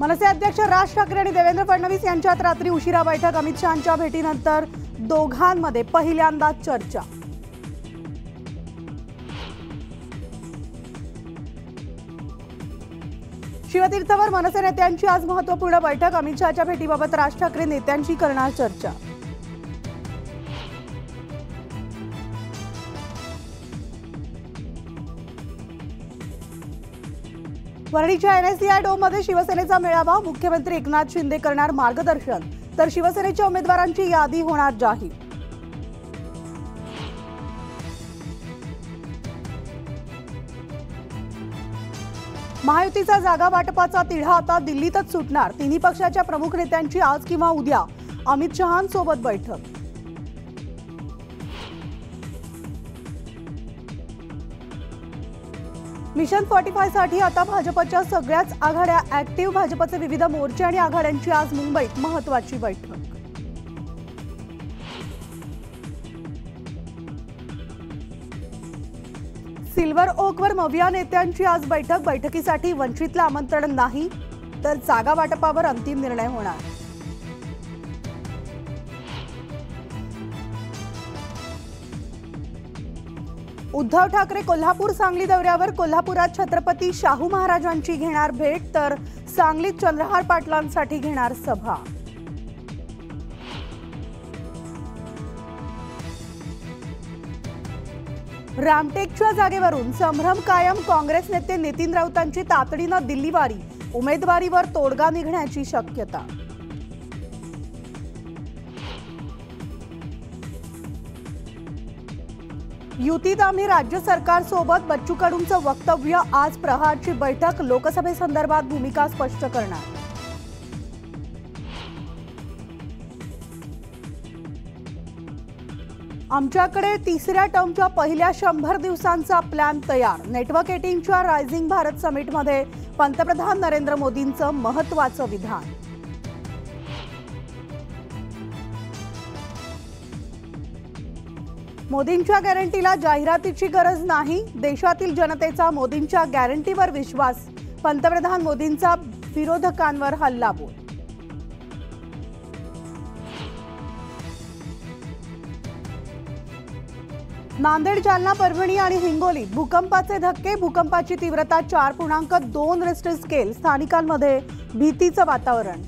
मनसे अध्यक्ष राज ठाकरे आणि देवेंद्र फडणवीस यांच्यात रात्री उशिरा बैठक. अमित शहाच्या भेटीनंतर दोघांमध्ये पहिल्यांदा चर्चा. शिवतीर्थावर मनसे नेत्यांची आज महत्त्वपूर्ण बैठक. अमित शहाच्या भेटीबाबत राज ठाकरे नेत्यांशी करणार चर्चा. वरळीच्या एनएससीआय डोममध्ये शिवसेनेचा मेळावा. मुख्यमंत्री एकनाथ शिंदे करणार मार्गदर्शन. तर शिवसेनेच्या उमेदवारांची यादी होणार जाहीर. महायुतीचा जागा वाटपाचा तिढा आता दिल्लीतच सुटणार. तिन्ही पक्षाच्या प्रमुख नेत्यांची आज किंवा उद्या. अमित शहांसोबत बैठक. मिशन फॉर्टी फायसाठी आता भाजपच्या सगळ्याच आघाड्या ऍक्टिव्ह भाजपचे विविध मोर्चे आणि आघाड्यांची आज मुंबईत महत्वाची बैठक. सिल्वर ओकवर मविया नेत्यांची आज बैठक. बैठकीसाठी वंचितला आमंत्रण नाही तर जागा वाटपावर अंतिम निर्णय होणार. उद्धव ठाकरे कोल्हापूर सांगली दौऱ्यावर कोल्हापुरात छत्रपती शाहू महाराजांची घेणार भेट तर सांगलीत चंद्रहार पाटलांसाठी घेणार सभा. रामटेकच्या जागेवरून संभ्रम कायम काँग्रेस नेते नितीन राऊतांची तातडीनं दिल्लीवारी उमेदवारीवर तोडगा निघण्याची शक्यता. युतीत आम्ही राज्य सरकारसोबत बच्चू कडूंचं वक्तव्य आज प्रहारची बैठक लोकसभेसंदर्भात भूमिका स्पष्ट करणार. आमच्याकडे तिसऱ्या टर्मच्या पहिल्या शंभर दिवसांचा प्लॅन तयार. नेटवर्क एटीनच्या रायझिंग भारत समिटमध्ये पंतप्रधान नरेंद्र मोदींचं महत्वाचं विधान. मोदींच्या गॅरंटीला जाहिरातीची गरज नाही देशातील जनतेचा मोदींच्या गॅरंटीवर विश्वास पंतप्रधान मोदींचा विरोधकांवर हल्लाबोल नांदेड जालना परभणी आणि हिंगोली भूकंपाचे धक्के भूकंपाची तीव्रता चार पूर्णांक दोन रिस्टर स्केल स्थानिकांमध्ये भीतीचं वातावरण.